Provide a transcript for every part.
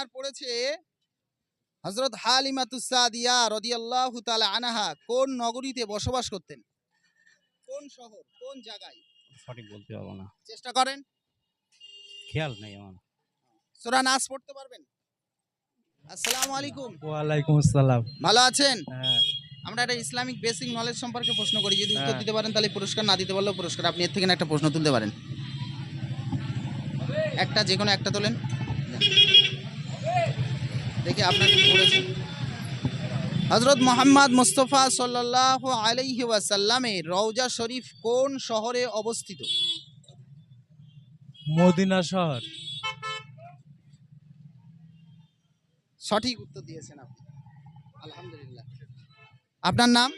আপনার পড়েছে? হজরত হালিমাতুসাদিয়া রদিয়াল্লাহু তাআলা আনাহা কোন নগরীতে বসবাস করতেন? কোন শহর? কোন জায়গায়? সঠিক বলতে পারব না। চেষ্টা করেন। খেয়াল নেই আমার। সূরা নাস পড়তে পারবেন? আসসালামু আলাইকুম। ওয়ালাইকুম আসসালাম। ভালো আছেন? হ্যাঁ। আমরা একটা ইসলামিক বেসিক নলেজ সম্পর্কে প্রশ্ন করি। যদি উত্তর হ্যাঁ। দিতে পারেন তাহলে পুরস্কার না দিতে পারলেও পুরস্কার। আপনি এর থেকে একটা প্রশ্ন তুলতে পারেন। একটা যে কোনো একটা তোলেন। দেখি আপনার কি হজরত মোহাম্মদ মুস্তফা সাল্লাহ আলাইহি ওয়াসাল্লামের রওজা শরীফ কোন শহরে অবস্থিত? মদিনা শহর। সঠিক উত্তর দিয়েছেন আপনি। আলহামদুলিল্লাহ। আপনার নাম?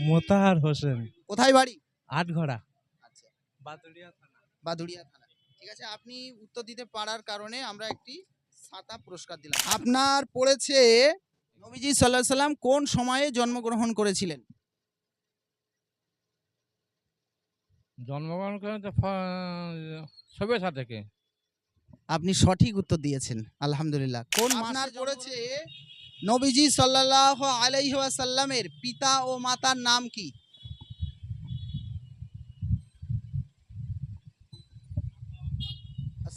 মোতাহার হোসেন। কোথায় বাড়ি? আটঘড়া। আচ্ছা। বাদুড়িয়া থানা। বাদুড়িয়া থানা। ঠিক আছে আপনি উত্তর দিতে পারার কারণে আমরা একটি ছাতা পুরস্কার দিলাম। আপনার পড়েছে নবীজি সাল্লাহ সাল্লাম কোন সময়ে জন্মগ্রহণ করেছিলেন? জন্মগ্রহণ করেন তো থেকে। আপনি সঠিক উত্তর দিয়েছেন আলহামদুলিল্লাহ। কোন আপনার পড়েছে নবীজি সাল্লাহ আলাইসাল্লামের পিতা ও মাতার নাম কি?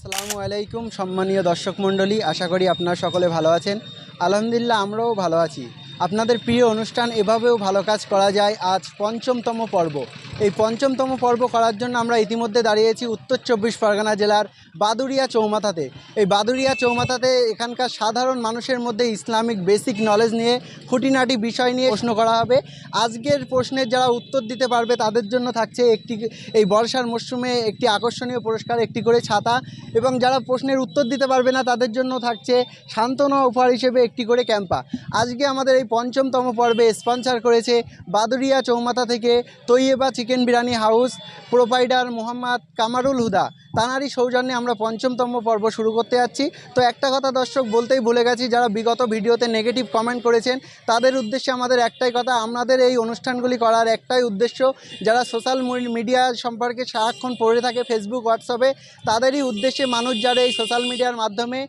আসসালামু আলাইকুম, সম্মানীয় দর্শক মণ্ডলী, আশা করি আপনারা সকলে ভালো আছেন। আলহামদুলিল্লাহ, আমরাও ভালো আছি। আপনাদের প্রিয় অনুষ্ঠান এভাবেও ভালো কাজ করা যায়। আজ পঞ্চমতম পর্ব। এই পঞ্চমতম পর্ব করার জন্য আমরা ইতিমধ্যে দাঁড়িয়েছি উত্তর চব্বিশ পরগনা জেলার বাদুড়িয়া চৌমাথাতে। এই বাদুড়িয়া চৌমাথাতে এখানকার সাধারণ মানুষের মধ্যে ইসলামিক বেসিক নলেজ নিয়ে, খুঁটিনাটি বিষয় নিয়ে প্রশ্ন করা হবে। আজকের প্রশ্নের যারা উত্তর দিতে পারবে তাদের জন্য থাকছে একটি, এই বর্ষার মরশুমে একটি আকর্ষণীয় পুরস্কার, একটি করে ছাতা এবং যারা প্রশ্নের উত্তর দিতে পারবে না তাদের জন্য থাকছে সান্ত্বনা উপহার হিসেবে একটি করে ক্যাম্পা। আজকে আমাদের এই পঞ্চমতম পর্বে স্পন্সর করেছে বাদুরিয়া চৌমাথা থেকে Taiyaba chicken biryani house provider Mohammad Kamarul Huda. তানারই সৌজন্যে আমরা পঞ্চমতম পর্ব শুরু করতে যাচ্ছি। তো একটা কথা দর্শক বলতেই ভুলে গেছি যারা বিগত ভিডিওতে নেগেটিভ কমেন্ট করেছেন তাদের উদ্দেশ্যে আমাদের একটাই কথা আমাদের এই অনুষ্ঠানগুলি করার একটাই উদ্দেশ্য যারা সোশ্যাল মিডিয়া সম্পর্কে সারাক্ষণ পড়ে থাকে ফেসবুক হোয়াটসঅ্যাপে তাদেরই উদ্দেশ্যে মানুষ যারা এই সোশ্যাল মিডিয়ার মাধ্যমে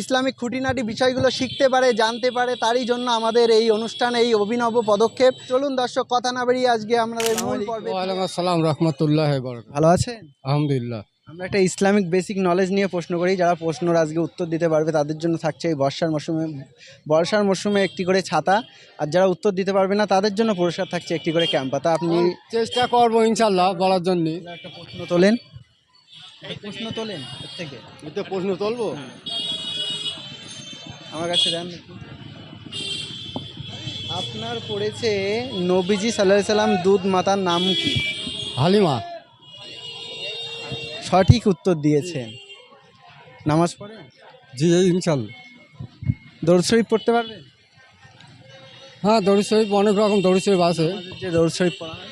ইসলামিক খুঁটিনাটি বিষয়গুলো শিখতে পারে জানতে পারে তারই জন্য আমাদের এই অনুষ্ঠান এই অভিনব পদক্ষেপ। চলুন দর্শক কথা না বেরিয়ে আজকে আমাদের মূল পর্বে আসসালাম রহমতুল্লাহ ভালো আছেন? আলহামদুলিল্লাহ। আমরা একটা ইসলামিক বেসিক নলেজ নিয়ে প্রশ্ন করি যারা প্রশ্নর আজকে উত্তর দিতে পারবে তাদের জন্য থাকছে এই বর্ষার মরশুমে বর্ষার মরশুমে একটি করে ছাতা আর যারা উত্তর দিতে পারবে না তাদের জন্য পুরস্কার থাকছে একটি করে ক্যাম্পা তা আপনি চেষ্টা করব ইনশাল্লাহ বলার জন্য। একটা প্রশ্ন তোলেন। একটা প্রশ্ন তোলেন এর থেকে এটা প্রশ্ন তুলবো? আমার কাছে দেন আপনার পড়েছে নবীজি সাল্লাহ সাল্লাম দুধ মাতার নাম কি? হালিমা। সঠিক উত্তর দিয়েছেন। নামাজ পড়েন? জি ইনশাল্লাহ। দৌড় শরীফ পড়তে পারবেন? হ্যাঁ দড়ি শরীফ অনেক রকম দৌড় শরীফ আছে। যে দৌড় শরীফ পড়া হয়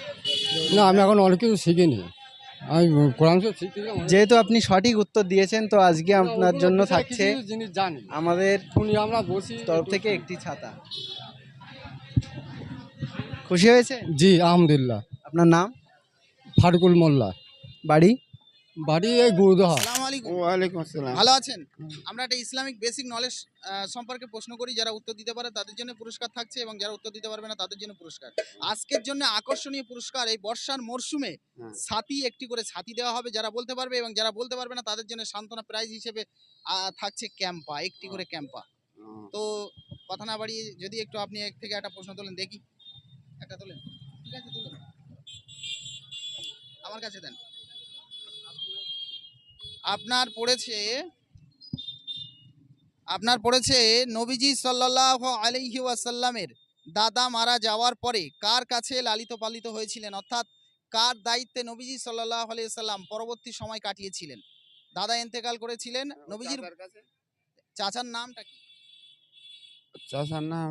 না আমি এখন অনেক কিছু শিখিনি। আমি কোরআন শরীফ শিখতে যেহেতু আপনি সঠিক উত্তর দিয়েছেন তো আজকে আপনার জন্য থাকছে জিনিস জানি। আমাদের শুনি আমরা বসি। তরফ থেকে একটি ছাতা। খুশি হয়েছে জি আলহামদুলিল্লাহ। আপনার নাম? ফারুকুল মোল্লা। বাড়ি? বাড়ি এই গুরুদহা। ওয়ালাইকুম আসসালাম। ভালো আছেন? আমরা একটা ইসলামিক বেসিক নলেজ সম্পর্কে প্রশ্ন করি যারা উত্তর দিতে পারে তাদের জন্য পুরস্কার থাকছে এবং যারা উত্তর দিতে পারবে না তাদের জন্য পুরস্কার। আজকের জন্য আকর্ষণীয় পুরস্কার এই বর্ষার মরশুমে হ্যাঁ। ছাতি একটি করে ছাতি দেওয়া হবে যারা বলতে পারবে এবং যারা বলতে পারবে না তাদের জন্য সান্ত্বনা প্রাইজ হিসেবে থাকছে ক্যাম্পা একটি করে ক্যাম্পা। তো কথা না বাড়িয়ে যদি একটু আপনি এক থেকে একটা প্রশ্ন তোলেন দেখি। একটা তোলেন। ঠিক আছে তুলেন আমার কাছে দেন। আপনার পড়েছে আপনার পড়েছে নবীজি সাল্লাহ আলাইহি ওয়াসাল্লামের দাদা মারা যাওয়ার পরে কার কাছে লালিত পালিত হয়েছিলেন? অর্থাৎ কার দায়িত্বে নবীজি সাল্লাহ আলাইসাল্লাম পরবর্তী সময় কাটিয়েছিলেন? দাদা ইন্তেকাল করেছিলেন নবীজির চাচার নামটা কি? চাষার নাম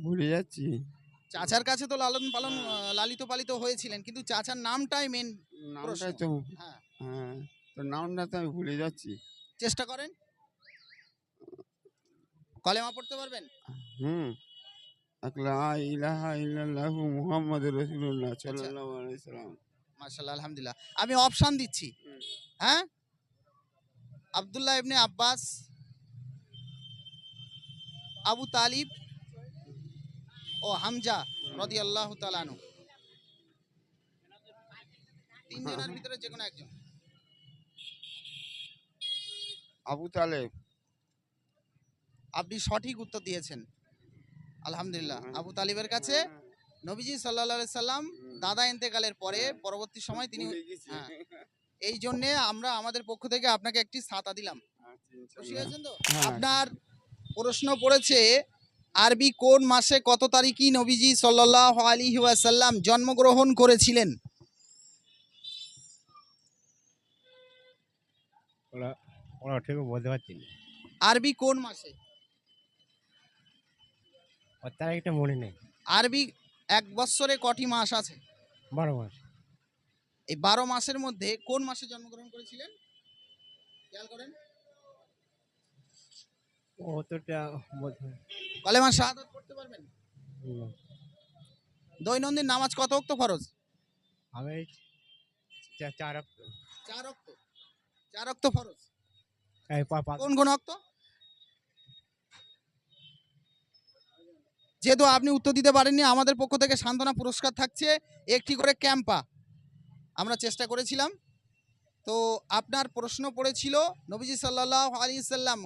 ভুলে যাচ্ছি। চাচার কাছে তো লালন পালন লালিত পালিত হয়েছিলেন কিন্তু চাচার নামটাই মেন নামটাই তো হ্যাঁ। হ্যাঁ তো নামটা তো আমি ভুলে যাচ্ছি। চেষ্টা করেন। কলেমা পড়তে পারবেন? হুম। আকলা ইলাহা ইল্লাল্লাহু মুহাম্মাদুর রাসূলুল্লাহ সাল্লাল্লাহু আলাইহি সাল্লাম। মাশাল্লাহ আলহামদুলিল্লাহ। আমি অপশান দিচ্ছি। হ্যাঁ? আব্দুল্লাহ ইবনে আব্বাস আবু তালিব ও হামজা রদি আল্লাহ তালানু তিনজনের ভিতরে যে কোনো একজন। আবু তালেব আপনি সঠিক উত্তর দিয়েছেন। আলহামদুলিল্লাহ। আবু তালিবের কাছে নবীজি সাল্লাহ সাল্লাম দাদা ইন্তেকালের পরে পরবর্তী সময় তিনি। হ্যাঁ। এই জন্যে আমরা আমাদের পক্ষ থেকে আপনাকে একটি ছাতা দিলাম। আচ্ছা, খুশি হয়েছেন তো? হ্যাঁ। আপনার প্রশ্ন পড়েছে আরবি কোন মাসে কত তারিখই নবীজি সাল্লাহ আলী ওয়াসাল্লাম জন্মগ্রহণ করেছিলেন? ওরা ঠিক বলতে পারছি না। আরবি কোন মাসে? ওর তারিখটা মনে নেই। আরবি এক বৎসরে কটি মাস আছে? বারো মাস। এই বারো মাসের মধ্যে কোন মাসে জন্মগ্রহণ করেছিলেন? খেয়াল করেন। ও তোটা বলতে কলেমা শাহাদত পড়তে পারবেন? দৈনন্দিন নামাজ কত অক্ত ফরজ? আমি চার অক্ট চার অক্ত চার ফরজ? পা পা যেহেতু আপনি উত্তর দিতে পারেননি, আমাদের পক্ষ থেকে সান্ত্বনা পুরস্কার থাকছে একটি করে ক্যাম্পা। আমরা চেষ্টা করেছিলাম। তো আপনার প্রশ্ন পড়েছিল, নবীজি সাল্লাহ আলী সাল্লাম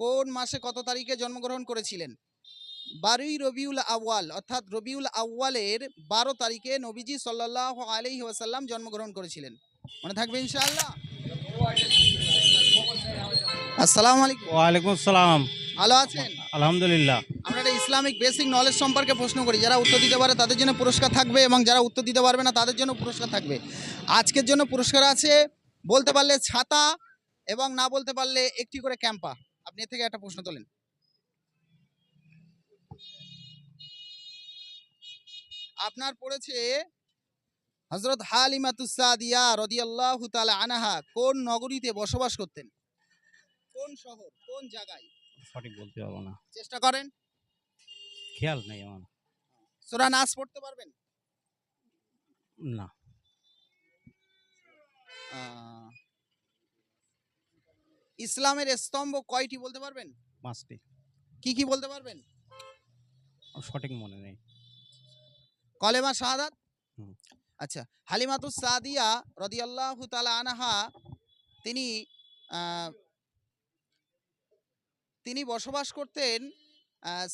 কোন মাসে কত তারিখে জন্মগ্রহণ করেছিলেন? বারোই রবিউল আউয়াল, অর্থাৎ রবিউল আউয়ালের বারো তারিখে নবীজি সাল্লাহ আলি ওয়াসাল্লাম জন্মগ্রহণ করেছিলেন। মনে থাকবে ইনশাআল্লাহ? আসসালামু আলাইকুম। ওয়ালাইকুম আসসালাম। ভালো আছেন? আলহামদুলিল্লাহ। আমরা একটা ইসলামিক বেসিক নলেজ সম্পর্কে প্রশ্ন করি। যারা উত্তর দিতে পারে তাদের জন্য পুরস্কার থাকবে এবং যারা উত্তর দিতে পারবে না তাদের জন্য পুরস্কার থাকবে। আজকের জন্য পুরস্কার আছে বলতে পারলে ছাতা এবং না বলতে পারলে একটি করে ক্যাম্পা। আপনি এর থেকে একটা প্রশ্ন তোলেন। আপনার পড়েছে হজরত হালিমাতুসাদিয়া রদিয়াল্লাহু তাআলা আনাহা কোন নগরীতে বসবাস করতেন? কোন শহর কোন জায়গায়? সঠিক বলতে পারব না। চেষ্টা করেন। খেয়াল নেই আমার। সূরা নাস পড়তে পারবেন? না। ইসলামের স্তম্ভ কয়টি বলতে পারবেন? পাঁচটি। কি কি বলতে পারবেন? সঠিক মনে নেই। কলেমা শাহাদাত। আচ্ছা হালিমাতুস সাদিয়া রদিয়াল্লাহু তাআলা আনহা তিনি তিনি বসবাস করতেন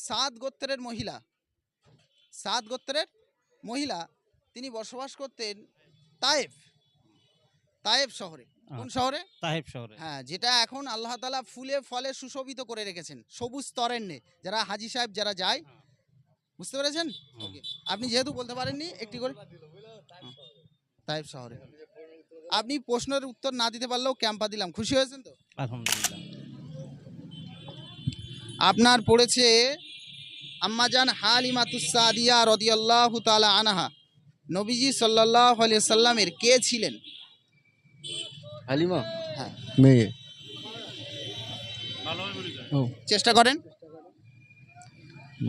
সাদ গোত্রের মহিলা। সাদ গোত্রের মহিলা তিনি বসবাস করতেন তায়েফ তায়েফ শহরে। কোন আচ্ছা। শহরে? তাহেব শহরে। হ্যাঁ যেটা এখন আল্লাহ তালা ফুলে ফলে সুশোভিত করে রেখেছেন সবুজ তরেন্নে যারা হাজি সাহেব যারা যায় বুঝতে পেরেছেন? আপনি যেহেতু বলতে পারেননি একটি করে তাইব শহরে। আপনি প্রশ্নের উত্তর না দিতে পারলেও ক্যাম্পা দিলাম। খুশি হয়েছেন তো? আলহামদুলিল্লাহ। আপনার পড়েছে আম্মাজান হালিমাতুসাদিয়া রদিয়াল্লাহু তাআলা আনাহা। নবীজি সাল্লাল্লাহু আলাইহি সাল্লামের কে ছিলেন? হালিমা? হ্যাঁ। মেয়ে। চেষ্টা করেন।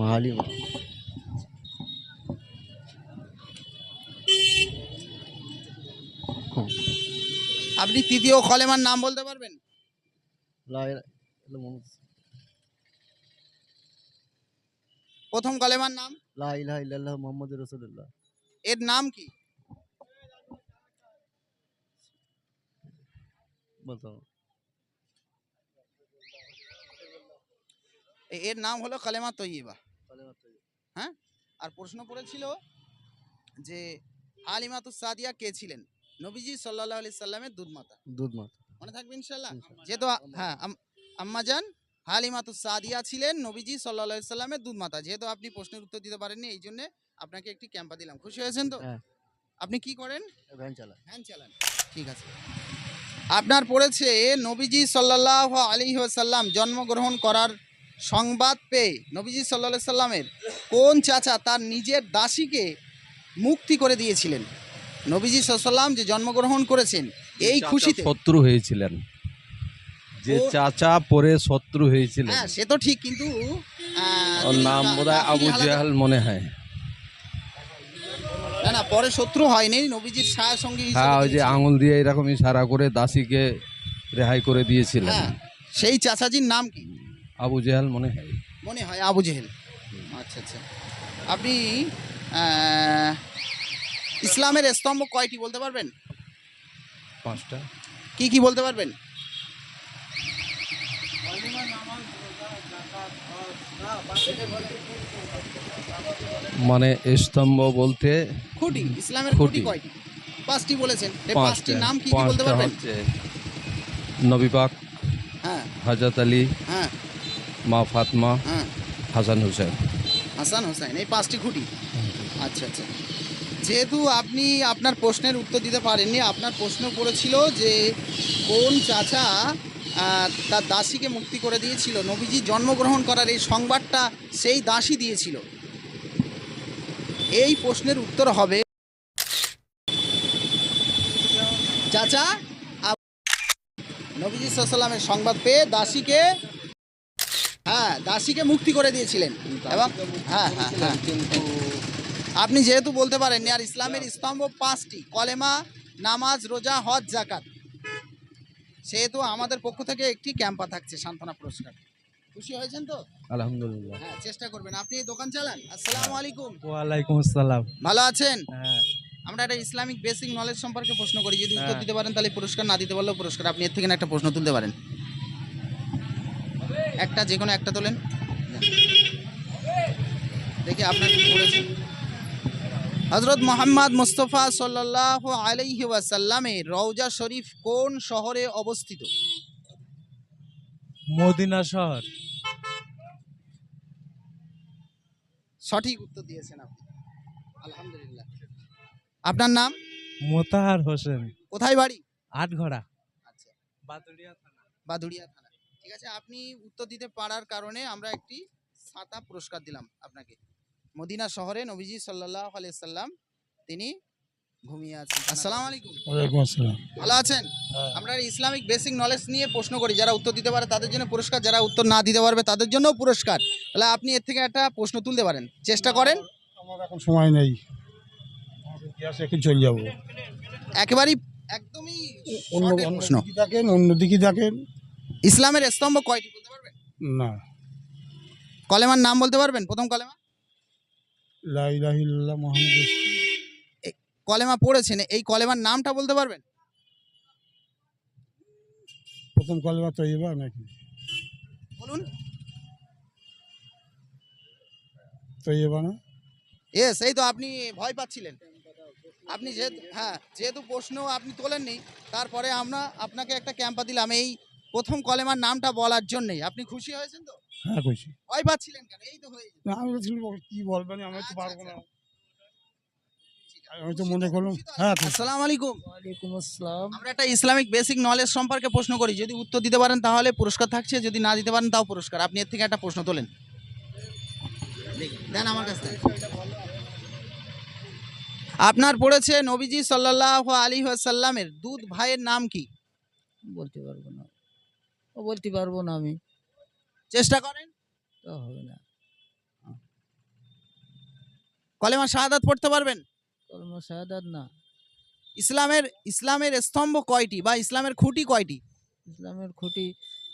হালিমা। আপনি তৃতীয় খলেমার নাম বলতে পারবেন? প্রথম কলেমার নাম? লা ইলাহা ইল্লাল্লাহ মুহাম্মাদুর রাসূলুল্লাহ। এর নাম কি? বলতো। এর নাম হলো কালেমা তৈয়বা। হ্যাঁ? আর প্রশ্ন পড়েছিল যে আলিমাতুস সাদিয়া কে ছিলেন? নবীজি সাল্লাল্লাহু আলাইহি সাল্লামের দুধমাতা। দুধ মাত মনে থাকবে ইনশাআল্লাহ? যেহেতু হ্যাঁ আম- আম্মাজান হালিমাতুস সাদিয়া ছিলেন নবীজি সাল্লাল্লাহু আলাইহি সাল্লামের দুধমাতা। যেহেতু আপনি প্রশ্নের উত্তর দিতে পারেননি এই জন্য আপনাকে একটি ক্যাম্পা দিলাম। খুশি হয়েছেন তো? হ্যাঁ। আপনি কি করেন? ভ্যান চালা ভ্যান চালান। ঠিক আছে। আপনার পড়েছে নবীজি সাল্লাহ আলী সাল্লাম জন্মগ্রহণ করার সংবাদ পেয়ে নবীজি সাল্লাহ সাল্লামের কোন চাচা তার নিজের দাসীকে মুক্তি করে দিয়েছিলেন? নবীজি সাল্লাম যে জন্মগ্রহণ করেছেন এই খুশিতে শত্রু হয়েছিলেন। যে চাচা পরে শত্রু হয়েছিলেন হ্যাঁ সে তো ঠিক কিন্তু ওর নাম বোধহয় আবু জেহাল মনে হয়। না না পরে শত্রু হয়নি নবীজির সঙ্গী হ্যাঁ ওই যে আঙুল দিয়ে এরকম ইশারা করে দাসীকে রেহাই করে দিয়েছিলেন হ্যাঁ সেই চাচাজির নাম কি? আবু জেহাল মনে হয়। মনে হয় আবু জেহেল। আচ্ছা আচ্ছা। আপনি ইসলামের স্তম্ভ কয়টি বলতে পারবেন? পাঁচটা। কি কি বলতে পারবেন? মানে স্তম্ভ বলতে খুঁটি ইসলামের খুঁটি। কয়টি? পাঁচটি বলেছেন। এই পাঁচটা। পাঁচটির নাম কি কি বলতে পারবেন? হচ্ছে নবী পাক হ্যাঁ। হজরত আলী হ্যাঁ। মা ফাতমা হ্যাঁ। হাসান হুসেন। হাসান হোসেন এই পাঁচটি খুঁটি। আচ্ছা আচ্ছা। যেহেতু আপনি আপনার প্রশ্নের উত্তর দিতে পারেননি আপনার প্রশ্ন করেছিল যে কোন চাচা তার দাসীকে মুক্তি করে দিয়েছিল। নবীজি জন্মগ্রহণ করার এই সংবাদটা সেই দাসী দিয়েছিল। এই প্রশ্নের উত্তর হবে চাচা নবীজি সাল্লামের সংবাদ পেয়ে দাসীকে হ্যাঁ দাসীকে মুক্তি করে দিয়েছিলেন। এবং হ্যাঁ হ্যাঁ হ্যাঁ। আপনি যেহেতু বলতে পারেন আর ইসলামের স্তম্ভ পাঁচটি কলেমা, নামাজ, রোজা, হজ জাকাত সেহেতু আমাদের পক্ষ থেকে একটি ক্যাম্পা থাকছে সান্ত্বনা পুরস্কার। খুশি হয়েছেন তো? আলহামদুলিল্লাহ। হ্যাঁ চেষ্টা করবেন। আপনি দোকান চালান? আসসালামু আলাইকুম। ওয়ালাইকুম আসসালাম। ভালো আছেন? হ্যাঁ। আমরা একটা ইসলামিক বেসিক নলেজ সম্পর্কে প্রশ্ন করি। যদি উত্তর হ্যাঁ। দিতে পারেন তাহলে পুরস্কার না দিতে পারলেও পুরস্কার। আপনি এর থেকে একটা প্রশ্ন তুলতে পারেন। একটা যে কোনো একটা তোলেন। দেখি আপনার কি পড়েছে হজরত মোহাম্মদ মুস্তফা সাল্লাহ আলাইহি ওয়াসাল্লামের রওজা শরীফ কোন শহরে অবস্থিত? মদিনা শহর। সঠিক উত্তর দিয়েছেন আপনি। আলহামদুলিল্লাহ। আপনার নাম? মোতাহার হোসেন। কোথায় বাড়ি? আটঘড়া। আচ্ছা। বাতুড়িয়া থানা। বাদুড়িয়া থানা। ঠিক আছে আপনি উত্তর দিতে পারার কারণে আমরা একটি ছাতা পুরস্কার দিলাম আপনাকে। মদিনা শহরে নবীজি সাল্লাহ আলাইসাল্লাম তিনি ঘুমিয়ে আছেন। আসসালামু আলাইকুম। ওয়ালাইকুম আসসালাম। ভালো আছেন? আমরা ইসলামিক বেসিক নলেজ নিয়ে প্রশ্ন করি যারা উত্তর দিতে পারে তাদের জন্য পুরস্কার যারা উত্তর না দিতে পারবে তাদের জন্যও পুরস্কার। তাহলে আপনি এর থেকে একটা প্রশ্ন তুলতে পারেন। চেষ্টা করেন। আমার এখন সময় নেই। এখন চলে যাব। একেবারেই একদমই অন্য প্রশ্ন। দিকে থাকেন অন্য ইসলামের স্তম্ভ কয়টি বলতে পারবেন? না। কলেমার নাম বলতে পারবেন? প্রথম কলেমা? লাইলাহিল্লাহ মোহাম্মদ কলেমা পড়েছেন এই কলেমার নামটা বলতে পারবেন? প্রথম কলবা তৈবা নাকি? বলুন। তৈবা না? এস এই তো আপনি ভয় পাচ্ছিলেন। আপনি যেহেতু হ্যাঁ যেহেতু প্রশ্ন আপনি তোলেননি তারপরে আমরা আপনাকে একটা ক্যাম্পা দিলাম। এই প্রথম কলেমার নামটা বলার জন্যই। আপনি খুশি হয়েছেন তো? হ্যাঁ কইছি। ভয় পাচ্ছিলেন কেন? এই তো হয়ে আমি বলছিলাম কি বলবেন আমি তো পারব না। আমি তো মনে করলাম হ্যাঁ আসসালামু আলাইকুম। ওয়ালাইকুম আসসালাম। আমরা একটা ইসলামিক বেসিক নলেজ সম্পর্কে প্রশ্ন করি। যদি উত্তর দিতে পারেন তাহলে পুরস্কার থাকছে যদি না দিতে পারেন তাও পুরস্কার। আপনি এর থেকে একটা প্রশ্ন তোলেন। দেন আমার কাছে। আপনার পড়েছে নবীজি সাল্লাহ আলী সাল্লামের দুধ ভাইয়ের নাম কি? বলতে পারব না। ও বলতে পারব না আমি। চেষ্টা করেন তো হবে না। কলেমা শাহাদাত পড়তে পারবেন? কলমা শাহাদাত না। ইসলামের ইসলামের স্তম্ভ কয়টি বা ইসলামের খুঁটি কয়টি? ইসলামের খুঁটি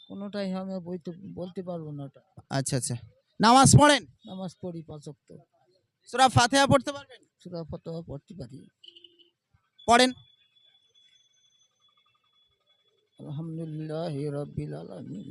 কোনোটাই আমি বলতে বলতে পারব না ওটা। আচ্ছা আচ্ছা। নামাজ পড়েন? নামাজ পড়ি পাঁচক্ত সুরা ফাতেহা পড়তে পারবেন? সুরা ফতোয়া পড়তে পারি। পড়েন। আলহামদুলিল্লাহ রব্বিল আলামিন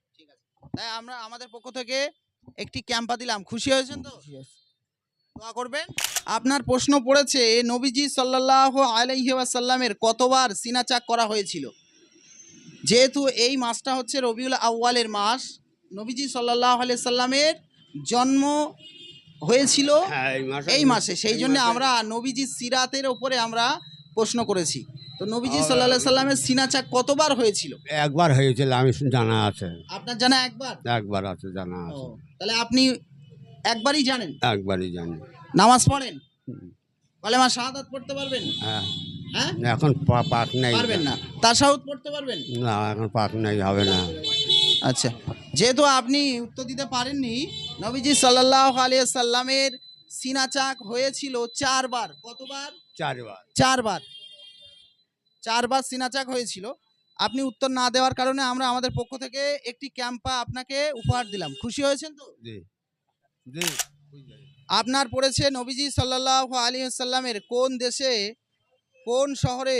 তাই আমরা আমাদের পক্ষ থেকে একটি ক্যাম্পা দিলাম। খুশি হয়েছেন তো. দোয়া করবেন। আপনার প্রশ্ন পড়েছে নবীজি সাল্লাহ আলাইহি ওয়াসাল্লামের কতবার সিনাচাক করা হয়েছিল? যেহেতু এই মাসটা হচ্ছে রবিউল আউয়ালের মাস নবীজি সাল্লাহ সাল্লামের জন্ম হয়েছিল এই মাসে। সেই জন্য আমরা নবীজি সিরাতের ওপরে আমরা প্রশ্ন করেছি। তো নবীজি সাল্লাহ সাল্লামের সিনাচাক কতবার হয়েছিল? একবার হয়েছিল আমি জানা আছে। আপনার জানা একবার? একবার আছে জানা আছে। তাহলে আপনি একবারই জানেন? একবারই জানি। নামাজ পড়েন। কলেমা শাহাদাত পড়তে পারবেন? হ্যাঁ। হ্যাঁ? এখন পা- পাক নেই। পারবেন না। তাসাউদ পড়তে পারবেন? না এখন পাক নেই হবে না। আচ্ছা যেহেতু আপনি উত্তর দিতে পারেননি নবীজি সাল্লাহ আলিয়া সাল্লামের সিনাচাক হয়েছিল চারবার। কতবার? চারবার। চারবার। চারবার সিনাচাক হয়েছিল। আপনি উত্তর না দেওয়ার কারণে আমরা আমাদের পক্ষ থেকে একটি ক্যাম্পা আপনাকে উপহার দিলাম। খুশি হয়েছেন তো? জি। জি আপনার পড়েছে নবীজি সাল্লাহ আলী সাল্লামের কোন দেশে কোন শহরে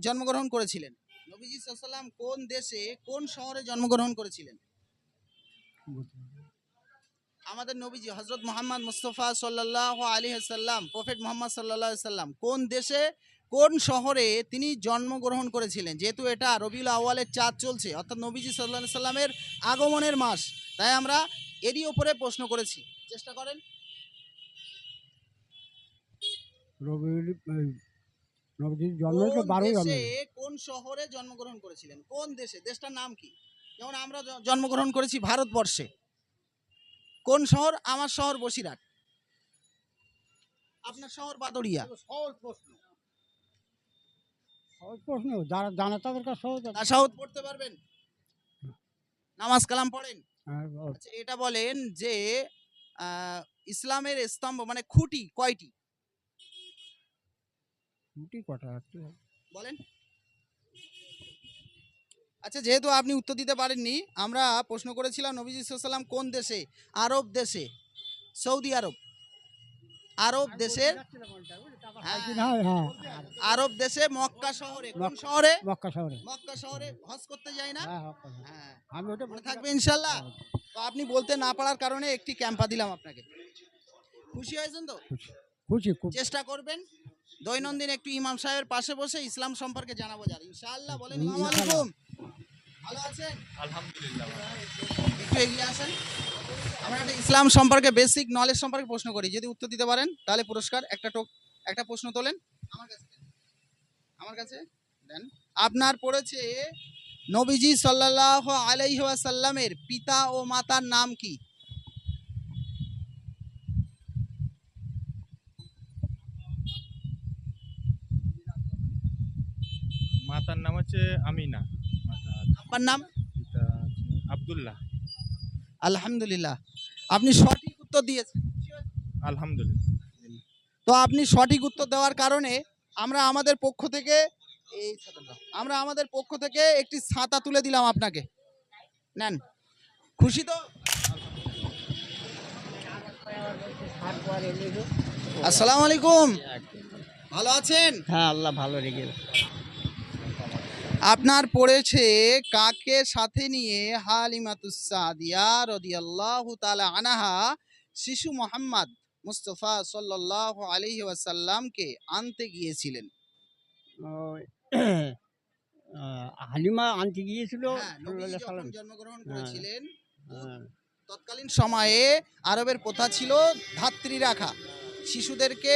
জন্মগ্রহণ করেছিলেন? নবীজি সাল্লাম কোন দেশে কোন শহরে জন্মগ্রহণ করেছিলেন? আমাদের নবীজি হজরত মোহাম্মদ মুস্তফা সাল্লাহ আলী সাল্লাম প্রফেট মোহাম্মদ সাল্লাহ সাল্লাম কোন দেশে কোন শহরে তিনি জন্মগ্রহণ করেছিলেন? যেহেতু এটা রবিউল আওয়ালের চাঁদ চলছে অর্থাৎ নবীজি সাল্লা সাল্লামের আগমনের মাস। তাই আমরা এরই ওপরে প্রশ্ন করেছি। চেষ্টা করেন। কোন শহরে জন্মগ্রহণ করেছিলেন? কোন দেশে? দেশটার নাম কি? যেমন আমরা জন্মগ্রহণ করেছি ভারতবর্ষে। কোন শহর? আমার শহর বসিরহাট। আপনার শহর বাদরিয়া সহজ প্রশ্ন। সহজ প্রশ্ন যারা জানে তাদের কাছে সহজ তাসাউদ পড়তে পারবেন। নামাজ কালাম পড়েন। হ্যাঁ, আচ্ছা এটা বলেন যে ইসলামের স্তম্ভ মানে খুঁটি কয়টি? কটা বলেন। আচ্ছা যেহেতু আপনি উত্তর দিতে পারেননি আমরা প্রশ্ন করেছিলাম নবীজি সাল্লাম কোন দেশে? আরব দেশে। সৌদি আরব। আরব দেশের হ্যাঁ, হ্যাঁ হ্যাঁ। আরব দেশে মক্কা শহরে কোন শহরে? মক্কা শহরে। মক্কা শহরে হজ করতে যায় না? হ্যাঁ হ্যাঁ। আমি ওটা মনে থাকবে ইনশাল্লাহ। তো আপনি বলতে না পারার কারণে একটি ক্যাম্পা দিলাম আপনাকে। খুশি হয়েছেন তো? খুশি। চেষ্টা করবেন। দৈনন্দিন একটু ইমাম সাহেবের পাশে বসে ইসলাম সম্পর্কে জানাব যার। ইনশাআল্লাহ বলেন ইমাম আলাইকুম। ভালো আছেন? আলহামদুলিল্লাহ। একটু এগিয়ে আসেন। আমরা একটা ইসলাম সম্পর্কে বেসিক নলেজ সম্পর্কে প্রশ্ন করি যদি উত্তর দিতে পারেন তাহলে পুরস্কার একটা টোক একটা প্রশ্ন তোলেন। আমার কাছে। আমার কাছে দেন। আপনার পড়েছে নবীজি সাল্লাল্লাহু আলাইহি ওয়াসাল্লামের পিতা ও মাতার নাম কি? মাতার নাম হচ্ছে আমিনা। আপনার নাম? আবদুল্লাহ। আলহামদুলিল্লাহ। আপনি সঠিক উত্তর দিয়েছেন। আলহামদুলিল্লাহ। তো আপনি সঠিক উত্তর দেওয়ার কারণে আমরা আমাদের পক্ষ থেকে এই আমরা আমাদের পক্ষ থেকে একটি ছাতা তুলে দিলাম আপনাকে। নেন। খুশি তো? আসসালামু আলাইকুম। ভালো আছেন? হ্যাঁ আল্লাহ ভালো রেখে আপনার পড়েছে কাকে সাথে নিয়ে? হালিমাতুস সাদিয়া রাদিয়াল্লাহু তাআলা আনাহা। শিশু মোহাম্মদ মুস্তফা সাল্লাল্লাহু আলাইহি ওয়াসাল্লামকে আনতে গিয়েছিলেন। হালিমা আনতে গিয়েছিল। হ্যাঁ। জন্মগ্রহণ হ্যাঁ। করেছিলেন হ্যাঁ, তৎকালীন সময়ে আরবের প্রথা ছিল ধাত্রী রাখা শিশুদেরকে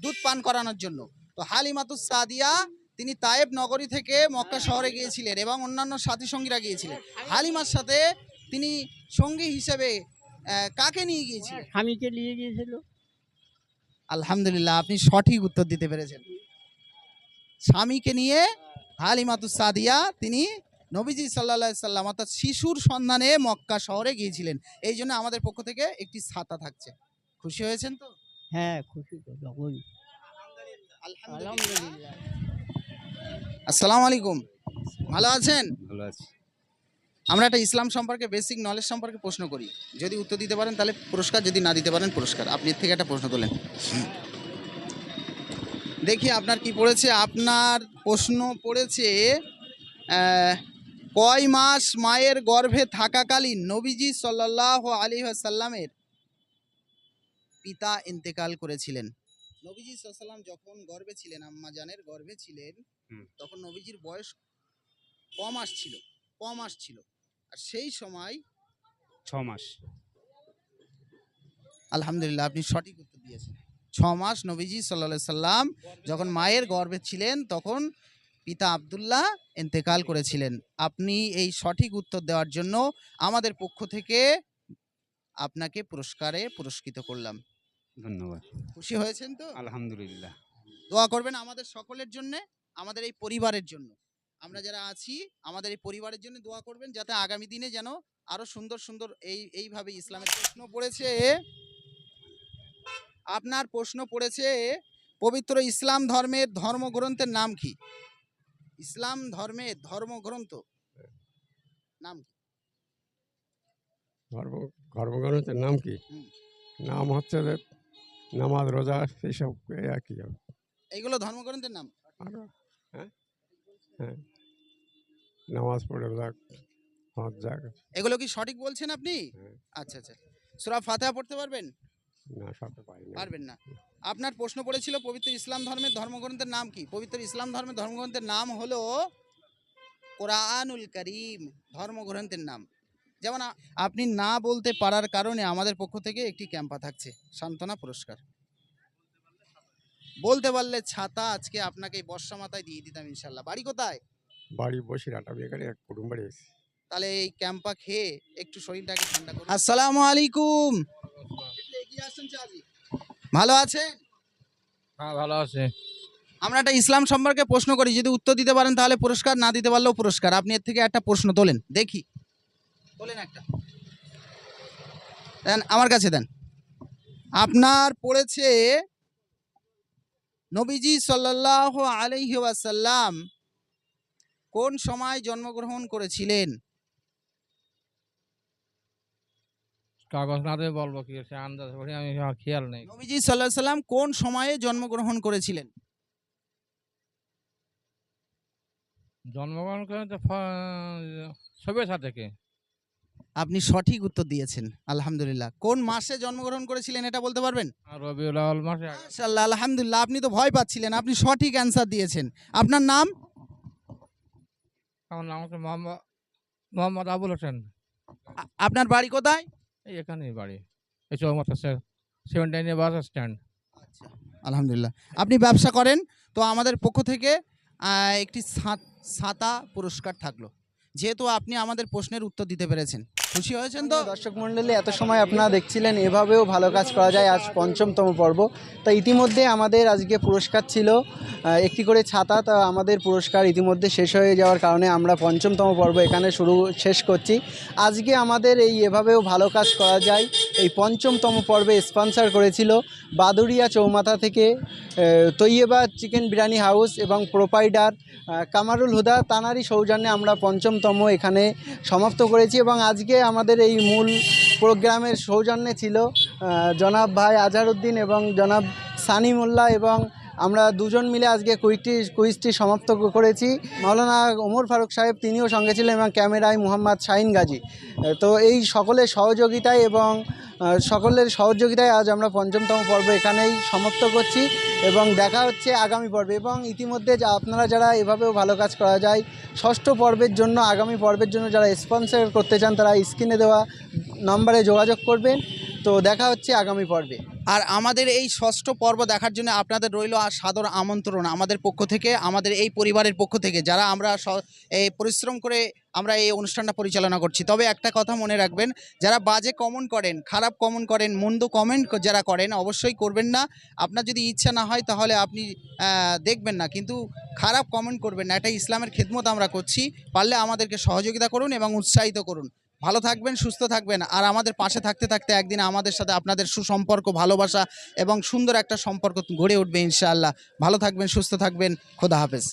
দুধ পান করানোর জন্য। তো হালিমাতুস সাদিয়া তিনি তায়েব নগরী থেকে মক্কা শহরে গিয়েছিলেন এবং অন্যান্য সাথী সঙ্গীরা গিয়েছিলেন। হালিমার সাথে তিনি সঙ্গী হিসেবে কাকে নিয়ে গিয়েছিলেন? স্বামীকে নিয়ে গিয়েছিল। আলহামদুলিল্লাহ আপনি সঠিক উত্তর দিতে পেরেছেন। স্বামীকে নিয়ে হালিমাতুস সাদিয়া তিনি নবীজি সাল্লাহ সাল্লাম অর্থাৎ শিশুর সন্ধানে মক্কা শহরে গিয়েছিলেন। এই জন্য আমাদের পক্ষ থেকে একটি ছাতা থাকছে। খুশি হয়েছেন তো? হ্যাঁ খুশি তো আলহামদুলিল্লাহ। আসসালামু আলাইকুম। ভালো আছেন? ভালো আছি। আমরা একটা ইসলাম সম্পর্কে বেসিক নলেজ সম্পর্কে প্রশ্ন করি। যদি উত্তর দিতে পারেন তাহলে পুরস্কার যদি না দিতে পারেন পুরস্কার। আপনি এর থেকে একটা প্রশ্ন তোলেন। দেখি আপনার কি পড়েছে। আপনার প্রশ্ন পড়েছে কয় মাস মায়ের গর্ভে থাকাকালীন নবীজি সাল্লাহ আলী সাল্লামের পিতা ইন্তেকাল করেছিলেন? নবীজি সাল্লাম যখন গর্ভে ছিলেন আম্মা জানের গর্ভে ছিলেন তখন নবীজির বয়স কম আসছিল কম আসছিল। আর সেই সময় ছ মাস। আলহামদুলিল্লাহ আপনি সঠিক উত্তর দিয়েছেন। ছ ছ মাস নবীজি সাল্লা সাল্লাম যখন মায়ের গর্ভে ছিলেন তখন পিতা আবদুল্লাহ এন্তেকাল করেছিলেন। আপনি এই সঠিক উত্তর দেওয়ার জন্য আমাদের পক্ষ থেকে আপনাকে পুরস্কারে পুরস্কৃত করলাম। ধন্যবাদ। খুশি হয়েছেন তো? আলহামদুলিল্লাহ। দোয়া করবেন আমাদের সকলের জন্য আমাদের এই পরিবারের জন্য। আমরা যারা আছি আমাদের এই পরিবারের জন্য দোয়া করবেন যাতে আগামী দিনে যেন আরও সুন্দর সুন্দর এই এইভাবে ইসলামের প্রশ্ন পড়েছে। আপনার প্রশ্ন পড়েছে পবিত্র ইসলাম ধর্মের ধর্মগ্রন্থের নাম কি? ইসলাম ধর্মের ধর্মগ্রন্থ। নাম কি? ধর্ম ধর্মগ্রন্থের নাম কি? হুম। নাম হচ্ছে নামাজ রোজা এইসব একই এইগুলো ধর্মগ্রন্থের নাম? আরও হ্যাঁ? হ্যাঁ। নামাজ পড়ে রোজা হজ যাক এগুলো কি সঠিক বলছেন আপনি? হ্যাঁ। আচ্ছা আচ্ছা। সুরা ফাতেহা পড়তে পারবেন? না সবটা পারি না। পারবেন না। আপনার প্রশ্ন পড়েছিল পবিত্র ইসলাম ধর্মের ধর্মগ্রন্থের নাম কি? পবিত্র ইসলাম ধর্মের ধর্মগ্রন্থের নাম হলো কোরআনুল করিম ধর্মগ্রন্থের নাম। যেমন আপনি না বলতে পারার কারণে আমাদের পক্ষ থেকে একটি ক্যাম্পা থাকছে। সান্ত্বনা পুরস্কার। বলতে পারলে ছাতা আজকে আপনাকে বর্ষা মাথায় দিয়ে দিতাম ইনশাল্লাহ। বাড়ি কোথায়? বাড়ি বসে রাটা বিয়ে এক কুটুম বাড়ি এসেছি তাহলে এই ক্যাম্পা খেয়ে একটু শরীরটাকে ঠান্ডা করুন। আসসালামু আলাইকুম। ভালো আছেন? হ্যাঁ ভালো আছে। আমরা একটা ইসলাম সম্পর্কে প্রশ্ন করি। যদি উত্তর দিতে পারেন তাহলে পুরস্কার না দিতে পারলেও পুরস্কার। আপনি এর থেকে একটা প্রশ্ন তোলেন। দেখি। একটা। দেন আমার কাছে দেন। আপনার পড়েছে নবীজি সাল্লাহ আলাইহি ওয়াসাল্লাম কোন সময় জন্মগ্রহণ করেছিলেন? কাগজ না দিয়ে বলব কি সে আন্দাজ করি আমি খেয়াল নেই। নবীজি সাল্লাহ সাল্লাম কোন সময়ে জন্মগ্রহণ করেছিলেন? জন্মগ্রহণ করে তো সবেছা থেকে আপনি সঠিক উত্তর দিয়েছেন আলহামদুলিল্লাহ। কোন মাসে জন্মগ্রহণ করেছিলেন এটা বলতে পারবেন? আর রবিউল আউয়াল মাসে মাশাআল্লাহ আলহামদুলিল্লাহ আপনি তো ভয় পাচ্ছিলেন আপনি সঠিক অ্যান্সার দিয়েছেন। আপনার নাম? আমার নাম হচ্ছে মোহাম্মদ মোহাম্মদ আবুল হোসেন। আ- আপনার বাড়ি কোথায়? এই এখানেই বাড়ি। এই চৌমাথা সেভেন টাইনে বাস স্ট্যান্ড। আলহামদুলিল্লাহ। আপনি ব্যবসা করেন তো আমাদের পক্ষ থেকে আহ, একটি ছাতা পুরস্কার থাকল। যেহেতু আপনি আমাদের প্রশ্নের উত্তর দিতে পেরেছেন। খুশি হয়েছেন তো? দর্শক মণ্ডলী, এত সময় আপনারা দেখছিলেন, এভাবেও ভালো কাজ করা যায় আজ পঞ্চমতম পর্ব। তা ইতিমধ্যে আমাদের আজকে পুরস্কার ছিল একটি করে ছাতা, তা আমাদের পুরস্কার ইতিমধ্যে শেষ হয়ে যাওয়ার কারণে আমরা পঞ্চমতম পর্ব এখানে শুরু, শেষ করছি। আজকে আমাদের এই এভাবেও ভালো কাজ করা যায়, এই পঞ্চমতম পর্বে স্পন্সর করেছিল বাদুরিয়া চৌমাথা থেকে তৈয়বা চিকেন বিরিয়ানি হাউস এবং প্রোপাইডার কামারুল হুদা। তানারি সৌজন্যে আমরা পঞ্চমতম এখানে সমাপ্ত করেছি এবং আজকে আমাদের এই মূল প্রোগ্রামের সৌজন্যে ছিল জনাব ভাই আজহারউদ্দিন এবং জনাব সানি মোল্লা এবং আমরা দুজন মিলে আজকে কুইজটি কুইজটি সমাপ্ত করেছি। মাওলানা ওমর ফারুক সাহেব, তিনিও সঙ্গে ছিলেন এবং ক্যামেরায় মুহাম্মদ শাহিন গাজী। তো এই সকলের সহযোগিতায় এবং সকলের সহযোগিতায় আজ আমরা পঞ্চমতম পর্ব এখানেই সমাপ্ত করছি এবং দেখা হচ্ছে আগামী পর্বে। এবং ইতিমধ্যে আপনারা যারা এভাবেও ভালো কাজ করা যায়, ষষ্ঠ পর্বের জন্য, আগামী পর্বের জন্য যারা স্পন্সর করতে চান, তারা স্ক্রিনে দেওয়া নম্বরে যোগাযোগ করবেন। তো দেখা হচ্ছে আগামী পর্বে। আর আমাদের এই ষষ্ঠ পর্ব দেখার জন্য আপনাদের রইল আর সাদর আমন্ত্রণ আমাদের পক্ষ থেকে, আমাদের এই পরিবারের পক্ষ থেকে। যারা আমরা এই পরিশ্রম করে আমরা এই অনুষ্ঠানটা পরিচালনা করছি। তবে একটা কথা মনে রাখবেন, যারা বাজে কমেন্ট করেন, খারাপ কমেন্ট করেন, মন্দ কমেন্ট যারা করেন, অবশ্যই করবেন না। আপনার যদি ইচ্ছা না হয় তাহলে আপনি দেখবেন না। কিন্তু খারাপ কমেন্ট করবেন না। এটা ইসলামের খেদমত আমরা করছি। পারলে আমাদেরকে সহযোগিতা করুন এবং উৎসাহিত করুন। ভালো থাকবেন, সুস্থ থাকবেন। আর আমাদের পাশে থাকতে থাকতে একদিন আমাদের সাথে আপনাদের সুসম্পর্ক, ভালোবাসা এবং সুন্দর একটা সম্পর্ক গড়ে উঠবে ইনশাআল্লাহ। ভালো থাকবেন, সুস্থ থাকবেন। খোদা হাফেজ।